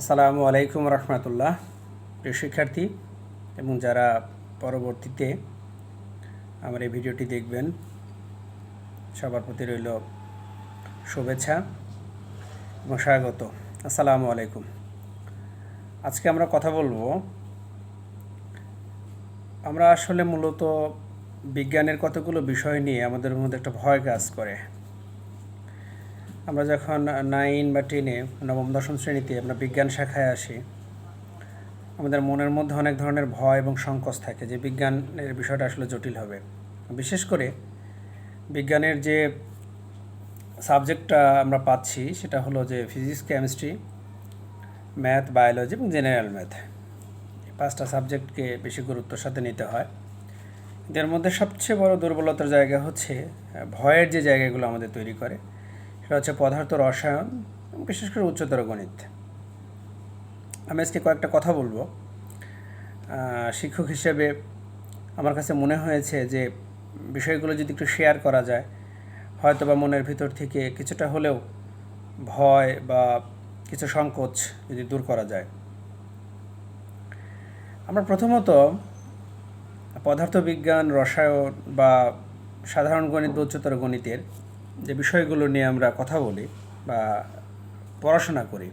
আসসালামু আলাইকুম রহমতুল্লাহ। প্রিয় শিক্ষার্থী এবং যারা পরবর্তীতে আমার এই ভিডিওটি দেখবেন, সবার প্রতি রইল শুভেচ্ছা এবং স্বাগত। আসসালামু আলাইকুম। আজকে আমরা কথা বলব, আমরা আসলে মূলত বিজ্ঞানের কতগুলো বিষয় নিয়ে আমাদের মধ্যে একটা ভয় কাজ করে। আমরা যখন নাইন বা টেনে নবম, দশম শ্রেণীতে আমরা বিজ্ঞান শাখায় আসি, আমাদের মনের মধ্যে অনেক ধরনের ভয় এবং সংকোচ থাকে যে বিজ্ঞানের বিষয়টা আসলে জটিল হবে। বিশেষ করে বিজ্ঞানের যে সাবজেক্টটা আমরা পাচ্ছি, সেটা হলো যে ফিজিক্স কেমিস্ট্রি ম্যাথ বায়োলজি এবং জেনারেল ম্যাথ এই পাঁচটা সাবজেক্টকে বেশি গুরুত্বের সাথে নিতে হয়। এর মধ্যে সবচেয়ে বড় দুর্বলতার জায়গা হচ্ছে, ভয়ের যে জায়গাগুলো আমাদের তৈরি করে সেটা হচ্ছে পদার্থ রসায়ন বিশেষ করে উচ্চতর গণিত। আমি আজকে কয়েকটা কথা বলব। শিক্ষক হিসেবে আমার কাছে মনে হয়েছে যে বিষয়গুলো যদি একটু শেয়ার করা যায় হয়তো বা মনের ভিতর থেকে কিছুটা হলেও ভয় বা কিছু সংকোচ যদি দূর করা যায়। আমরা প্রথমত পদার্থবিজ্ঞান, রসায়ন বা সাধারণ গণিত বা উচ্চতর গণিতের যে বিষয়গুলো নিয়ে আমরা কথা বলি বা পড়াশোনা করি,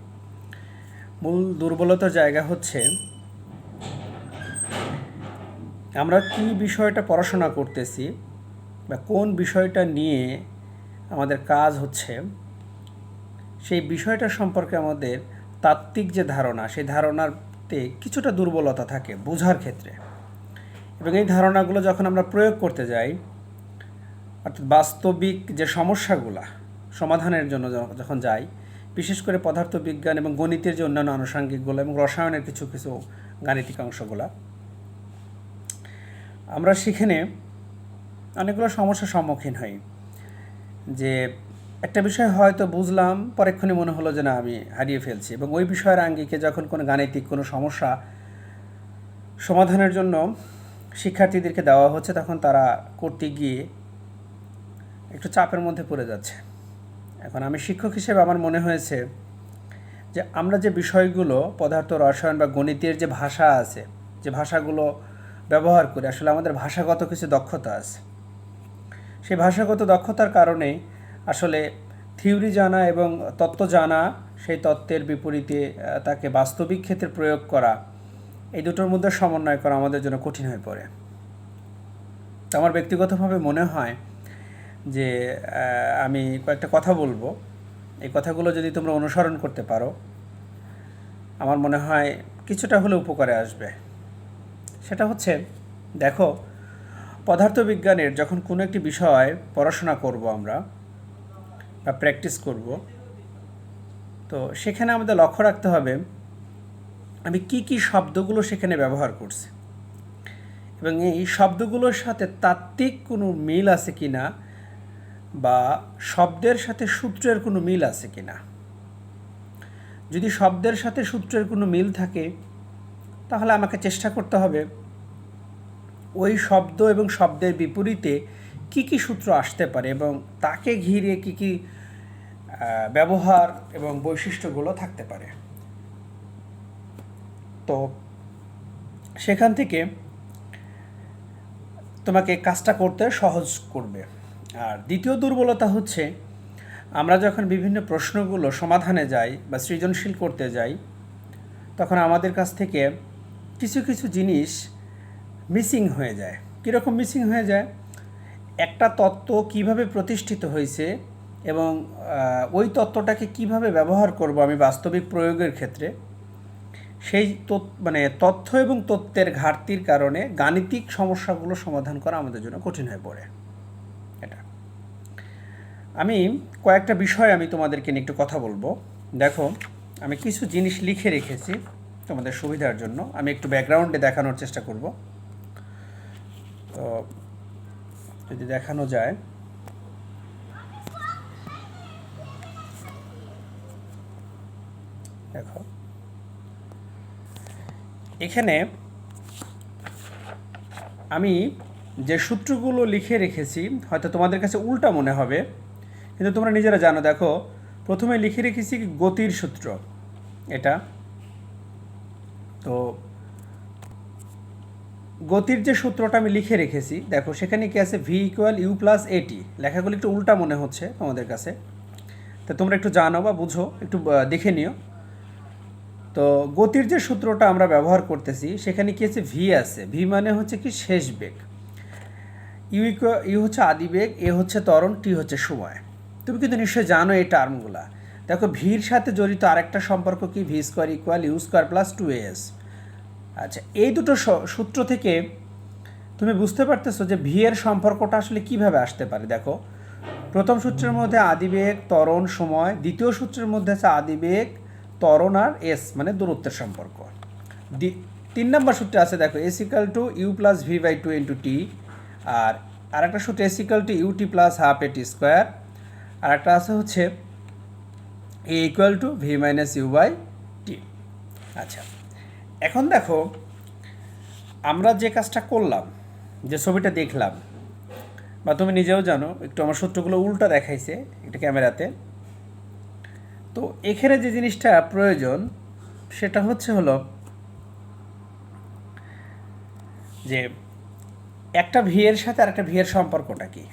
মূল দুর্বলতার জায়গা হচ্ছে আমরা কি বিষয়টা পড়াশোনা করতেছি বা কোন বিষয়টা নিয়ে আমাদের কাজ হচ্ছে, সেই বিষয়টা সম্পর্কে আমাদের তাত্ত্বিক যে ধারণা, সেই ধারণাতে কিছুটা দুর্বলতা থাকে বোঝার ক্ষেত্রে। এবং এই ধারণাগুলো যখন আমরা প্রয়োগ করতে যাই অর্থাৎ বাস্তবিক যে সমস্যাগুলা সমাধানের জন্য যখন যাই, বিশেষ করে পদার্থবিজ্ঞান এবং গণিতের যে অন্যান্য আনুষঙ্গিকগুলো এবং রসায়নের কিছু কিছু গাণিতিক অংশগুলা, আমরা সেখানে অনেকগুলো সমস্যার সম্মুখীন হই। যে একটা বিষয় হয়তো বুঝলাম পরেক্ষণে মনে হলো যে না, আমি হারিয়ে ফেলছি এবং ওই বিষয়ের আঙ্গিকে যখন কোনো গাণিতিক কোনো সমস্যা সমাধানের জন্য শিক্ষার্থীদেরকে দেওয়া হচ্ছে, তখন তারা করতে গিয়ে একটু চাপের মধ্যে পড়ে যাচ্ছে। এখন আমি শিক্ষক হিসেবে আমার মনে হয়েছে যে আমরা যে বিষয়গুলো, পদার্থ, রসায়ন বা গণিতের যে ভাষা আছে, যে ভাষাগুলো ব্যবহার করি, আসলে আমাদের ভাষাগত কিছু দক্ষতা আছে। সেই ভাষাগত দক্ষতার কারণে আসলে থিওরি জানা এবং তত্ত্ব জানা, সেই তত্ত্বের বিপরীতে তাকে বাস্তবিক ক্ষেত্রে প্রয়োগ করা, এই দুটোর মধ্যে সমন্বয় করা আমাদের জন্য কঠিন হয়ে পড়ে। আমার ব্যক্তিগতভাবে মনে হয় যে আমি কয়েকটা কথা বলব। এই কথাগুলো যদি তোমরা অনুসরণ করতে পারো, আমার মনে হয় কিছুটা হলে উপকারে আসবে। সেটা হচ্ছে, দেখো, পদার্থবিজ্ঞানের যখন কোনো একটি বিষয় পড়াশোনা করব আমরা বা প্র্যাকটিস করব, তো সেখানে আমাদের লক্ষ্য রাখতে হবে, আমি কি কি শব্দগুলো সেখানে ব্যবহার করছি? এবং এই শব্দগুলোর সাথে তাত্ত্বিক কোনো মিল আছে কি না বা শব্দের সাথে সূত্রের কোনো মিল আছে কি না যদি শব্দের সাথে সূত্রের কোনো মিল থাকে, তাহলে আমাকে চেষ্টা করতে হবে ওই শব্দ এবং শব্দের বিপরীতে কি কি সূত্র আসতে পারে এবং তাকে ঘিরে কি কি ব্যবহার এবং বৈশিষ্ট্যগুলো থাকতে পারে। তো সেখান থেকে তোমাকে কাজটা করতে সহজ করবে। আর দ্বিতীয় দুর্বলতা হচ্ছে, আমরা যখন বিভিন্ন প্রশ্নগুলো সমাধানে যাই বা সৃজনশীল করতে যাই, তখন আমাদের কাছ থেকে কিছু কিছু জিনিস মিসিং হয়ে যায়। কীরকম মিসিং হয়ে যায়? একটা তত্ত্ব কীভাবে প্রতিষ্ঠিত হয়েছে এবং ওই তত্ত্বটাকে কীভাবে ব্যবহার করব আমি বাস্তবিক প্রয়োগের ক্ষেত্রে, সেই মানে তথ্য এবং তত্ত্বের ঘাটতির কারণে গাণিতিক সমস্যাগুলো সমাধান করা আমাদের জন্য কঠিন হয়ে পড়ে। আমি কয়েকটা বিষয় আমি তোমাদেরকে নিয়ে একটু কথা বলব। দেখো, আমি কিছু জিনিস লিখে রেখেছি তোমাদের সুবিধার জন্য। আমি একটু ব্যাকগ্রাউন্ডে দেখানোর চেষ্টা করব। তো, যদি দেখানো যায়। দেখো, এখানে আমি যে সূত্রগুলো লিখে রেখেছি, হয়তো তোমাদের কাছে উল্টা মনে হবে। কিন্তু তোমরা নিজেরা জানো, দেখো, প্রথমে লিখে রেখেছি গতির সূত্র। এটা। তো, গতির যে সূত্রটা আমি লিখে রেখেছি, দেখো, সেখানে কি আছে? ভি ইকুয়াল ইউ প্লাস এটি লেখাগুলো একটু উল্টা মনে হচ্ছে তোমাদের কাছে। তো তোমরা একটু জানো বা বুঝো, একটু দেখে নিও। তো, গতির যে সূত্রটা আমরা ব্যবহার করতেছি, সেখানে কি আছে? ভি আছে। ভি মানে হচ্ছে কি শেষ বেগ। ইউ ইউ হচ্ছে আদি বেগ এ হচ্ছে ত্বরণ টি হচ্ছে সময়। তুমি কিন্তু নিশ্চয়ই জানো এই টার্মগুলা। দেখো, ভির সাথে জড়িত আরেকটা সম্পর্ক কি? V square equal u square plus two s. আচ্ছা এই দুটো সূত্র থেকে তুমি বুঝতে পারতেছো যে ভি এর সম্পর্কটা আসলে কীভাবে আসতে পারে? দেখো, প্রথম সূত্রের মধ্যে আদিবেগ, ত্বরণ, সময়। দ্বিতীয় সূত্রের মধ্যে আছে আদিবেগ, ত্বরণ আর এস মানে দূরত্বের সম্পর্ক। তিন নম্বর সূত্রে আছে, দেখো, s equal to u plus v by two into t. আর আরেকটা সূত্রে s equal to u t plus half a t square. আর একটা আছে হচ্ছে a equal to v minus u by t আচ্ছা এখন দেখো, আমরা যে কাজটা করলাম, যে ছবিটা দেখলাম, বা তুমি নিজেও জানো, একটু আমার সূত্রগুলো উল্টা দেখাইছে একটা ক্যামেরাতে, তো এখানে যে জিনিসটা প্রয়োজন, সেটা হচ্ছে হলো যে একটা ভিয়ের সাথে আরেকটা ভিয়ের সম্পর্কটা কি?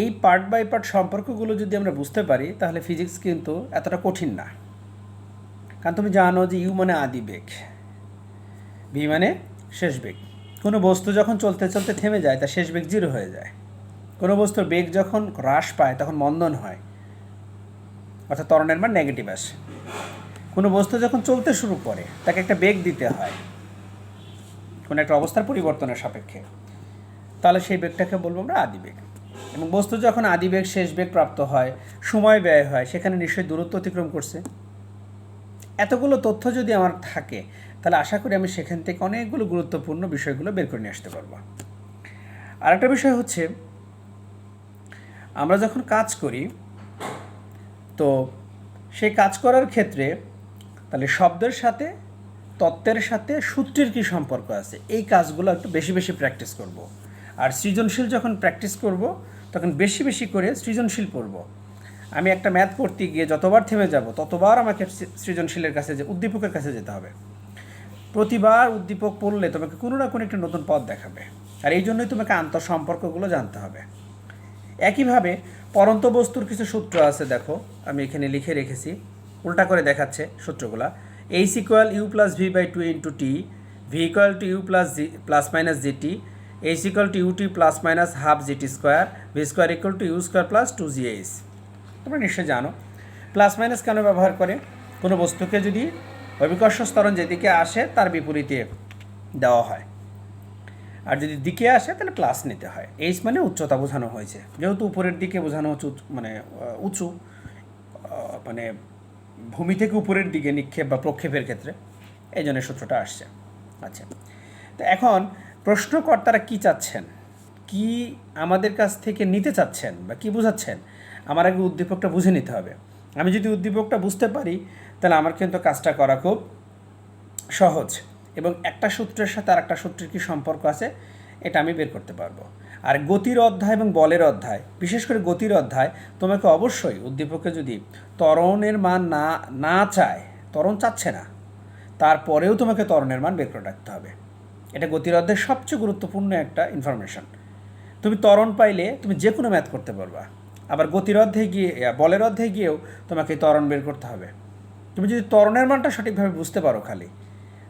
এই পার্ট বাই পার্ট সম্পর্কগুলো যদি আমরা বুঝতে পারি, তাহলে ফিজিক্স কিন্তু এতটা কঠিন না। কারণ তুমি জানো যে ইউ মানে আদি বেগ ভি মানে শেষ বেগ। কোনো বস্তু যখন চলতে চলতে থেমে যায় তা শেষ বেগ জিরো হয়ে যায়। কোনো বস্তুর বেগ যখন হ্রাস পায়, তখন মন্দন হয়, অর্থাৎ ত্বরণের মান নেগেটিভ আসে। কোনো বস্তু যখন চলতে শুরু করে, তাকে একটা বেগ দিতে হয়, কোনো একটা অবস্থার পরিবর্তনের সাপেক্ষে। তাহলে সেই বেগটাকে বলব আমরা আদি বেগ। এবং বস্তু যখন আদি বেগ শেষ বেগ প্রাপ্ত হয়, সময় ব্যয় হয়, সেখানে নিশ্চয়ই দূরত্ব অতিক্রম করছে। এতগুলো তথ্য যদি আমার থাকে, তাহলে আশা করি আমি সেখান থেকে অনেকগুলো গুরুত্বপূর্ণ বিষয়গুলো বের করে নিয়ে আসতে পারব। আরেকটা বিষয় হচ্ছে, আমরা যখন কাজ করি, তো সেই কাজ করার ক্ষেত্রে তাহলে শব্দের সাথে, তত্ত্বের সাথে সূত্রের কী সম্পর্ক আছে? এই কাজগুলো একটু বেশি বেশি প্র্যাকটিস করব। আর সৃজনশীল যখন প্র্যাকটিস করব, তখন বেশি বেশি করে সৃজনশীল পড়ব। আমি একটা ম্যাথ করতে গিয়ে যতবার থেমে যাব, ততবার আমাকে সৃজনশীলের কাছে যে, উদ্দীপকের কাছে যেতে হবে। প্রতিবার উদ্দীপক পড়লে তোমাকে কোনো না কোনো একটা নতুন পথ দেখাবে। আর এই জন্যই তোমাকে আন্তঃসম্পর্কগুলো জানতে হবে। একইভাবে পরন্ত বস্তুর কিছু সূত্র আছে, দেখো, আমি এখানে লিখে রেখেছি। উল্টা করে দেখাচ্ছে সূত্রগুলা। H equal u plus v by two into t v equal to u plus g plus minus g t h equal to u t plus minus half g t square, v square equal to u square plus two g h. তোমরা নিশ্চয়ই জানো, plus minus কেন ব্যবহার করে? কোনো বস্তুকে যদি অভিকর্ষ স্তরণ যেদিকে আসে, তার বিপরীতে দেওয়া হয়। আর যদি দিকে আসে, তাহলে প্লাস নিতে হয়। এইচ মানে উচ্চতা বোঝানো হয়েছে। যেহেতু উপরের দিকে বোঝানো হচ্ছে মানে উঁচু মানে ভূমি থেকে উপরের দিকে নিক্ষেপ বা প্রক্ষেপের ক্ষেত্রে। এই জন্য সূত্রটা আসছে। আচ্ছা। তো এখন প্রশ্নকর্তারা কি চাচ্ছেন? কি আমাদের কাছ থেকে নিতে চাচ্ছেন বা কি বোঝাচ্ছেন? আমার আগে উদ্দীপকটা বুঝে নিতে হবে। আমি যদি উদ্দীপকটা বুঝতে পারি, তাহলে আমার কিন্তু কাজটা করা খুব সহজ। এবং একটা সূত্রের সাথে আর একটা সূত্রের কী সম্পর্ক আছে, এটা আমি বের করতে পারব। আর গতির অধ্যায় এবং বলের অধ্যায়, বিশেষ করে গতির অধ্যায়, তোমাকে অবশ্যই উদ্দীপকে যদি ত্বরণের মান না না চায়, ত্বরণ চাচ্ছে না, তারপরেও তোমাকে ত্বরণের মান বের করে রাখতে হবে। এটা গতির সবচেয়ে গুরুত্বপূর্ণ একটা ইনফরমেশন তুমি ত্বরণ পাইলে তুমি যে কোনো ম্যাথ করতে পারবা। আবার গতির গিয়ে বলের অধ্যায়ে গিয়েও তোমাকে ত্বরণ বের করতে হবে। তুমি যদি ত্বরণের মানটা সঠিকভাবে বুঝতে পারো খালি,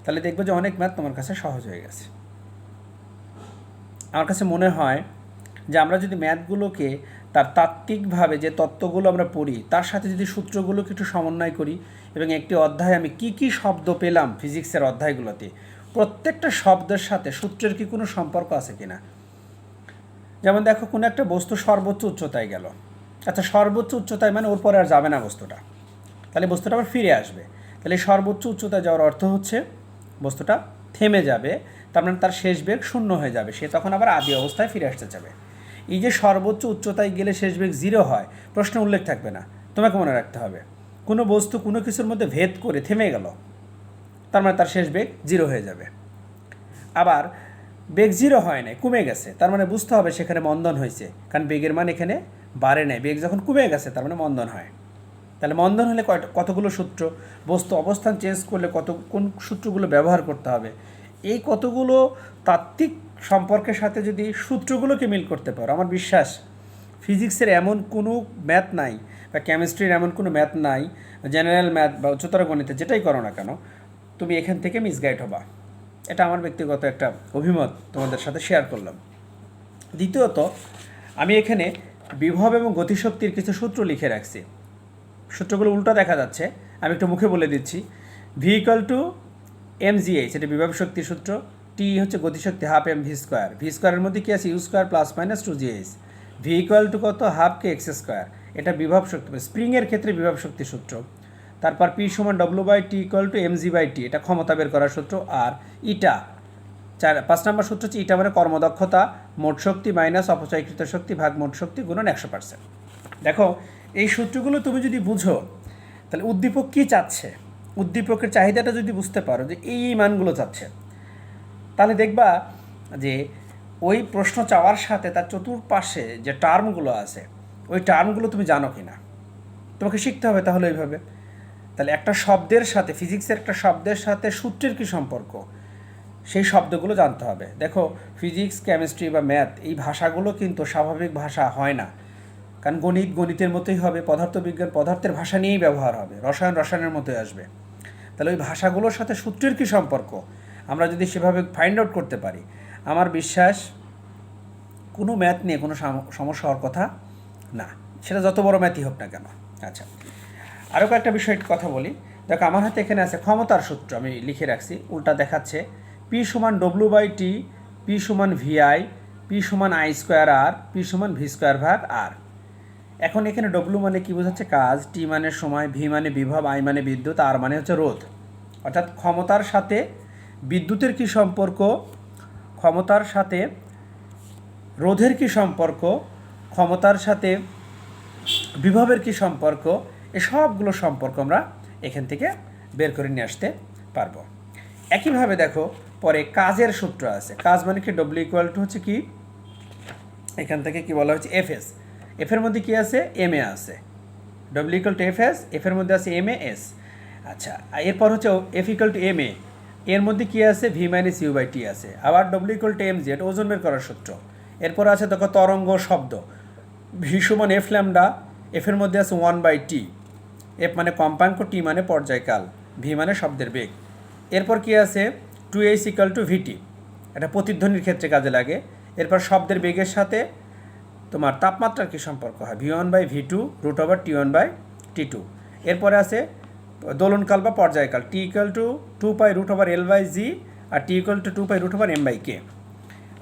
তাহলে দেখবে যে অনেক ম্যাথ তোমার কাছে সহজ হয়ে গেছে। আমার কাছে মনে হয় যে আমরা যদি ম্যাথগুলোকে তার তাত্ত্বিকভাবে যে তত্ত্বগুলো আমরা পড়ি, তার সাথে যদি সূত্রগুলোকে একটু সমন্বয় করি, এবং একটি অধ্যায়ে আমি কি কি শব্দ পেলাম ফিজিক্সের অধ্যায়গুলোতে প্রত্যেকটা শব্দের সাথে সূত্রের কি কোনো সম্পর্ক আছে কিনা যেমন দেখো, কোনো একটা বস্তু সর্বোচ্চ উচ্চতায় গেল। আচ্ছা সর্বোচ্চ উচ্চতায় মানে ওর পরে আর যাবে না বস্তুটা। তাহলে বস্তুটা আবার ফিরে আসবে। তাহলে সর্বোচ্চ উচ্চতায় যাওয়ার অর্থ হচ্ছে বস্তুটা থেমে যাবে, তার মানে তার শেষ বেগ শূন্য হয়ে যাবে। সে তখন আবার আদি অবস্থায় ফিরে আসতে যাবে এই যে সর্বোচ্চ উচ্চতায় গেলে শেষ বেগ জিরো হয়, প্রশ্ন উল্লেখ থাকবে না। তোমাকে মনে রাখতে হবে, কোনো বস্তু কোনো কিছুর মধ্যে ভেদ করে থেমে গেল। তার মানে তার শেষ বেগ জিরো হয়ে যাবে। আবার বেগ জিরো হয় নাই, কমে গেছে, তার মানে বুঝতে হবে সেখানে মন্দন হয়েছে, কারণ বেগের মান এখানে বাড়ে নাই, বেগ যখন কমে গেছে, তার মানে মন্দন হয়। তাহলে মন্দন হলে কতগুলো সূত্র, বস্তু অবস্থান চেঞ্জ করলে কত, কোন সূত্রগুলো ব্যবহার করতে হবে, এই কতগুলো তাত্ত্বিক সম্পর্কের সাথে যদি সূত্রগুলোকে মিল করতে পারো, আমার বিশ্বাস ফিজিক্সের এমন কোনো ম্যাথ নাই, বা কেমিস্ট্রির এমন কোনো ম্যাথ নাই জেনারেল ম্যাথ বা উচ্চতর গণিতে যেটাই করো না কেন তুমি এখান থেকে মিসগাইড হবা। এটা আমার ব্যক্তিগত একটা অভিমত, তোমাদের সাথে শেয়ার করলাম। দ্বিতীয়ত, আমি এখানে বিভব এবং গতিশক্তির কিছু সূত্র লিখে রাখছি। সূত্রগুলো উল্টো দেখা যাচ্ছে, আমি একটু মুখে বলে দিচ্ছি। V equal to m g h এটা বিভব শক্তি সূত্র টি হচ্ছে গতিশক্তি half m v square v স্কোয়ারের মধ্যে কি আছে? U square plus minus two v equal to কত? হাফ কে এক্স স্কোয়ার এটা বিভব শক্তি স্প্রিংয়ের ক্ষেত্রে বিভব শক্তির সূত্র। তারপর পি সমান W by t equal to m g by t এটা ক্ষমতা বের করার সূত্র, আর ইটা, চার, পাঁচ নম্বর সূত্র হচ্ছে ইটা মানে কর্মদক্ষতা, মোট শক্তি মাইনাস অপচয়কৃত শক্তি ভাগ মোট শক্তি গুণন একশো পার্সেন্ট দেখো, এই সূত্রগুলো তুমি যদি বুঝো, তাহলে উদ্দীপক কী চাচ্ছে? উদ্দীপকের চাহিদাটা যদি বুঝতে পারো যে এই এই মানগুলো চাচ্ছে, তাহলে দেখবা যে ওই প্রশ্ন চাওয়ার সাথে তার চতুর্পাশে যে টার্মগুলো আছে, ওই টার্মগুলো তুমি জানো কি না তোমাকে শিখতে হবে তাহলে ওইভাবে। তাহলে একটা শব্দের সাথে ফিজিক্সের একটা শব্দের সাথে সূত্রের কী সম্পর্ক? সেই শব্দগুলো জানতে হবে। দেখো ফিজিক্স কেমিস্ট্রি বা ম্যাথ এই ভাষাগুলো কিন্তু স্বাভাবিক ভাষা হয় না। কারণ গণিত গণিতের মতোই হবে, পদার্থবিজ্ঞান পদার্থের ভাষা নিয়েই ব্যবহার হবে, রসায়ন রসায়নের মতোই আসবে। তাহলে ওই ভাষাগুলোর সাথে সূত্রের কী সম্পর্ক? আমরা যদি সেভাবে ফাইন্ড আউট করতে পারি, আমার বিশ্বাস কোনো ম্যাথ নিয়ে কোনো সাম- সমস্যা হওয়ার কথা না। সেটা যত বড় ম্যাথই হোক না কেন। আচ্ছা। আরও কয়েকটা বিষয় কথা বলি। দেখো, আমার হাতে এখানে আছে ক্ষমতার সূত্র, আমি লিখে রাখছি, উল্টা দেখাচ্ছে। পি সমান ডব্লু বাই টি পি সমান ভিআই পি সমান আই স্কোয়ার আর পি সমান ভি স্কোয়ার ভাগ আর এখন এখানে ডব্লু মানে কি বোঝাচ্ছে? কাজ টি মানে সময় ভি মানে বিভব আই মানে বিদ্যুৎ আর মানে হচ্ছে রোধ। অর্থাৎ ক্ষমতার সাথে বিদ্যুতের কি সম্পর্ক? ক্ষমতার সাথে রোধের কি সম্পর্ক? ক্ষমতার সাথে বিভবের কি সম্পর্ক? সবগুলো সম্পর্ক আমরা এখান থেকে বের করে নিয়ে আসতে পারব। একইভাবে দেখো, পরে কাজের সূত্র আছে। কাজ মানে কি? ডব্লিউ ইকুয়াল টু হচ্ছে কি? এখান থেকে কি বলা হচ্ছে এফ এস এফের মধ্যে কি আছে? এম এ আছে। ডব্লিউ ইকুয়াল টু এফ এস এফের মধ্যে আছে এম এ এস আচ্ছা এরপর হচ্ছে f equal to m a এর মধ্যে কি আছে? V minus u by t আছে। আবার ডব্লিউ ইকুয়াল টু এম জি এটা ওজন বের করার সূত্র। এরপর আছে দেখো, তরঙ্গ শব্দ। ভি সমান এফ ল্যামডা এফের মধ্যে আছে ওয়ান বাই টি এফ মানে কম্পাঙ্ক, টি মানে পর্যায়কাল, ভি মানে শব্দের বেগ। এরপর কি আছে? Two H equal to VT. এটা প্রতিধ্বনির ক্ষেত্রে কাজে লাগে। এরপর শব্দের বেগের সাথে তোমার তাপমাত্রার কী সম্পর্ক হয়? V one by v two root over t one by t two. এরপরে আছে দোলনকাল বা পর্যায়কাল। T equal to two pi root over l by g R t equal to two pi root over m by k.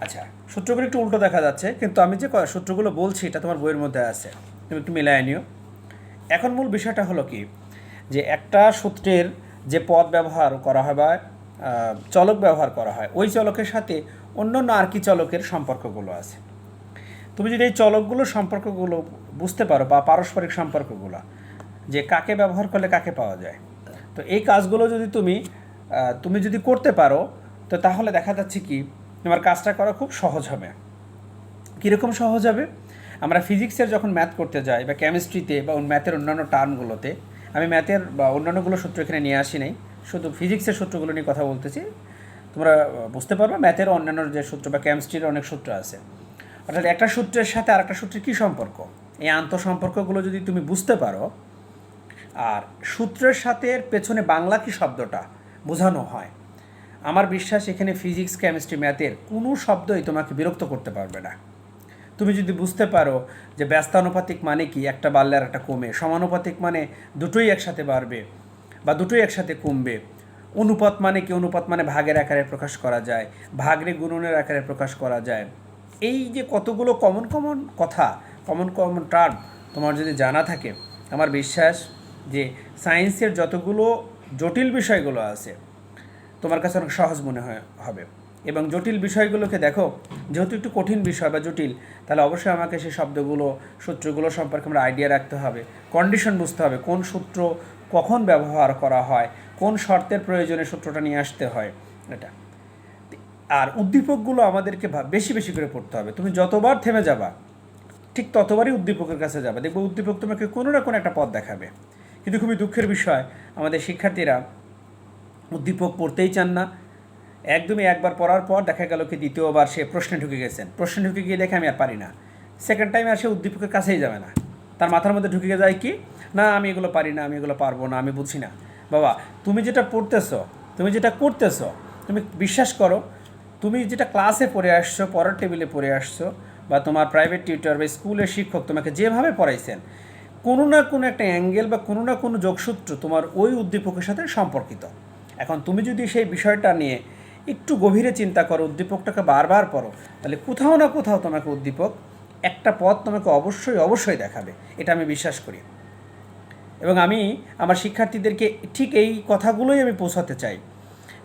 আচ্ছা সূত্রগুলো একটু উল্টো দেখা যাচ্ছে, কিন্তু আমি যে সূত্রগুলো বলছি, এটা তোমার বইয়ের মধ্যে আছে। তুমি একটু মিলায় নিও। এখন মূল বিষয়টা হলো কি? যে একটা সূত্রের যে পদ ব্যবহার করা হয় বা চলক ব্যবহার করা হয়, ওই চলকের সাথে অন্যান্য আর কি চলকের সম্পর্কগুলো আছে। তুমি যদি এই চলকগুলোর সম্পর্কগুলো বুঝতে পারো বা পারস্পরিক সম্পর্কগুলো, যে কাকে ব্যবহার করলে কাকে পাওয়া যায়, তো এই কাজগুলো যদি তুমি তুমি যদি করতে পারো, তো তাহলে দেখা যাচ্ছে কি, তোমার কাজটা করা খুব সহজ হবে। কীরকম সহজ হবে? আমরা ফিজিক্সের যখন ম্যাথ করতে যাই বা কেমিস্ট্রিতে বা ম্যাথের অন্যান্য টার্মগুলোতে, আমি ম্যাথের বা অন্যান্যগুলো সূত্র এখানে নিয়ে আসি নাই শুধু ফিজিক্সের সূত্রগুলো নিয়ে কথা বলতেছি। তোমরা বুঝতে পারবে ম্যাথের অন্যান্য যে সূত্র বা কেমিস্ট্রির অনেক সূত্র আছে। অর্থাৎ একটা সূত্রের সাথে আর একটা সূত্রের কী সম্পর্ক? এই আন্তঃসম্পর্কগুলো যদি তুমি বুঝতে পারো, আর সূত্রের সাথে পেছনে বাংলা কি শব্দটা বোঝানো হয়? আমার বিশ্বাস এখানে ফিজিক্স কেমিস্ট্রি ম্যাথের কোনো শব্দই তোমাকে বিরক্ত করতে পারবে না। তুমি যদি বুঝতে পারো যে ব্যস্তানুপাতিক মানে কি, একটা বাড়লে আর একটা কমে। সমানুপাতিক মানে দুটোই একসাথে বাড়বে বা দুটোই একসাথে কমবে। অনুপাত মানে কি? অনুপাত মানে ভাগের আকারে প্রকাশ করা যায় ভাগরে গুণনের আকারে প্রকাশ করা যায়। এই যে কতগুলো কমন কমন কথা কমন কমন টার্ম তোমার যদি জানা থাকে, আমার বিশ্বাস যে সায়েন্সের যতগুলো জটিল বিষয়গুলো আছে, তোমার কাছে অনেক সহজ মনে হয়, হবে। এবং জটিল বিষয়গুলোকে দেখো যেহেতু একটু কঠিন বিষয় বা জটিল, তাহলে অবশ্যই আমাকে সেই শব্দগুলো, সূত্রগুলো সম্পর্কে আমরা আইডিয়া রাখতে হবে। কন্ডিশন বুঝতে হবে, কোন সূত্র কখন ব্যবহার করা হয়, কোন শর্তের প্রয়োজনে সূত্রটা নিয়ে আসতে হয়, এটা। আর উদ্দীপকগুলো আমাদেরকে বেশি বেশি করে পড়তে হবে। তুমি যতবার থেমে যাবা, ঠিক ততবারই উদ্দীপকের কাছে যাবে। দেখবে উদ্দীপক তোমাকে কোনো না কোনো একটা পথ দেখাবে। কিন্তু খুবই দুঃখের বিষয়, আমাদের শিক্ষার্থীরা উদ্দীপক পড়তেই চান না একদমই একবার পড়ার পর দেখা গেল কি দ্বিতীয়বার সে প্রশ্নে ঢুকে গেছেন। প্রশ্নে ঢুকে গিয়ে দেখে আমি আর পারি না। সেকেন্ড টাইম আর সে উদ্দীপকের কাছেই যাবে না। তার মাথার মধ্যে ঢুকে যায় কি, না, আমি এগুলো পারি না, আমি এগুলো পারব না, আমি বুঝি না। বাবা, তুমি যেটা পড়তেছো, তুমি যেটা করতেছো, তুমি বিশ্বাস করো, তুমি যেটা ক্লাসে পড়ে আসছো, পড়ার টেবিলে পড়ে আসছো, বা তোমার প্রাইভেট টিউটর বা স্কুলের শিক্ষক তোমাকে যেভাবে পড়াইছেন, কোনো না কোনো একটা অ্যাঙ্গেল বা কোনো না কোনো যোগসূত্র তোমার ওই উদ্দীপকের সাথে সম্পর্কিত। এখন তুমি যদি সেই বিষয়টা নিয়ে একটু গভীরে চিন্তা করো, উদ্দীপকটাকে বারবার পড়ো। তাহলে কোথাও না কোথাও তোমাকে উদ্দীপক, একটা পথ তোমাকে অবশ্যই অবশ্যই দেখাবে। এটা আমি বিশ্বাস করি। এবং আমি আমার শিক্ষার্থীদেরকে ঠিক এই কথাগুলোই আমি পৌঁছাতে চাই।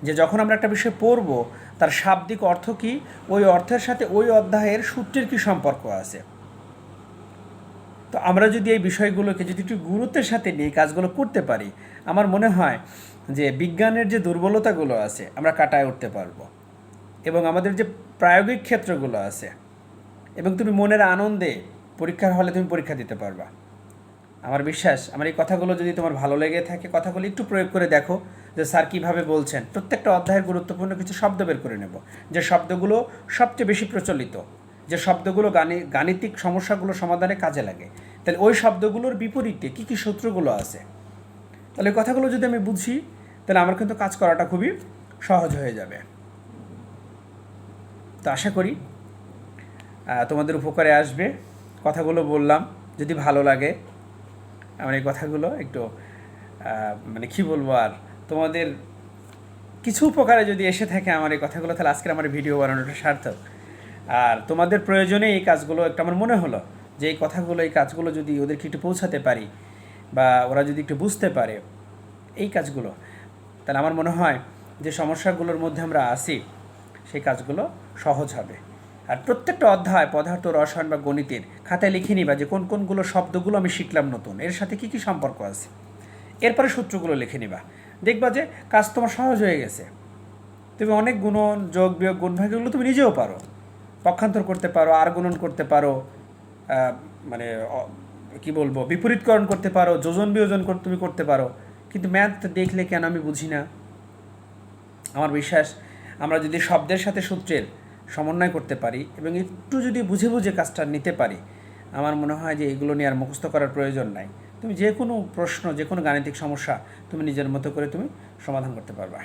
যে যখন আমরা একটা বিষয় পড়ব, তার শাব্দিক অর্থ কী? ওই অর্থের সাথে ওই অধ্যায়ের সূত্রের কী সম্পর্ক আছে? তো আমরা যদি এই বিষয়গুলোকে যদি একটু গুরুত্বের সাথে নিয়ে কাজগুলো করতে পারি, আমার মনে হয় যে বিজ্ঞানের যে দুর্বলতাগুলো আছে, আমরা কাটায় উঠতে পারব। এবং আমাদের যে প্রায়োগিক ক্ষেত্রগুলো আছে, এবং তুমি মনের আনন্দে পরীক্ষার হলে তুমি পরীক্ষা দিতে পারবা। আমার বিশ্বাস, আমার এই কথাগুলো যদি তোমার ভালো লেগে থাকে, কথাগুলো একটু প্রয়োগ করে দেখো যে স্যার কীভাবে বলছেন। প্রত্যেকটা অধ্যায়ের গুরুত্বপূর্ণ কিছু শব্দ বের করে নেব, যে শব্দগুলো সবচেয়ে বেশি প্রচলিত। যে শব্দগুলো গানি, গাণিতিক সমস্যাগুলো সমাধানে কাজে লাগে। তাহলে ওই শব্দগুলোর বিপরীতে কী কী সূত্রগুলো আছে? তাহলে কথাগুলো যদি আমি বুঝি, তাহলে আমার কিন্তু কাজ করাটা খুবই সহজ হয়ে যাবে। তো আশা করি তোমাদের উপকারে আসবে। কথাগুলো বললাম, যদি ভালো লাগে, আমার এই কথাগুলো একটু মানে কী বলব আর, তোমাদের কিছু উপকারে যদি এসে থাকে আমার এই কথাগুলো, তাহলে আজকের আমার ভিডিও বানানোটা সার্থক। আর তোমাদের প্রয়োজনে এই কাজগুলো একটা আমার মনে হলো যে এই কথাগুলো, এই কাজগুলো যদি ওদেরকে একটু পৌঁছাতে পারি বা ওরা যদি একটু বুঝতে পারে এই কাজগুলো, তাহলে আমার মনে হয় যে সমস্যাগুলোর মধ্যে আমরা আসি সেই কাজগুলো সহজ হবে। আর প্রত্যেকটা অধ্যায়, পদার্থ, রসায়ন বা গণিতের খাতায় লিখে নিবা যে কোন কোনগুলো শব্দগুলো আমি শিখলাম নতুন, এর সাথে কী কী সম্পর্ক আছে। এরপরে সূত্রগুলো লিখে নিবা। দেখবা যে কাজ তোমার সহজ হয়ে গেছে। তুমি অনেক গুণন, যোগ, বিয়োগ গুণ ভাগ এগুলো তুমি নিজেও পারো। পক্ষান্তর করতে পারো আর গুণন করতে পারো মানে কি বলব, বিপরীতকরণ করতে পারো, যোজন বিয়োজন তুমি করতে পারো। কিন্তু ম্যাথ দেখলে কেন আমি বুঝি না? আমার বিশ্বাস, আমরা যদি শব্দের সাথে সূত্রের সমন্বয় করতে পারি এবং একটু যদি বুঝে বুঝে কাজটা নিতে পারি, আমার মনে হয় যে এগুলো নিয়ে আর মুখস্থ করার প্রয়োজন নাই। তুমি যে কোনো প্রশ্ন, যে কোনো গাণিতিক সমস্যা তুমি নিজের মতো করে তুমি সমাধান করতে পারবা।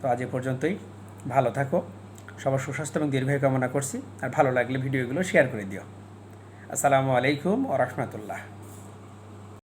তো আজ এ পর্যন্তই। ভালো থাকো। সবার সুস্বাস্থ্য এবং দীর্ঘায়ু কামনা করছি। আর ভালো লাগলে ভিডিওগুলো শেয়ার করে দিও। আসসালামু আলাইকুম ও রহমতুল্লাহ।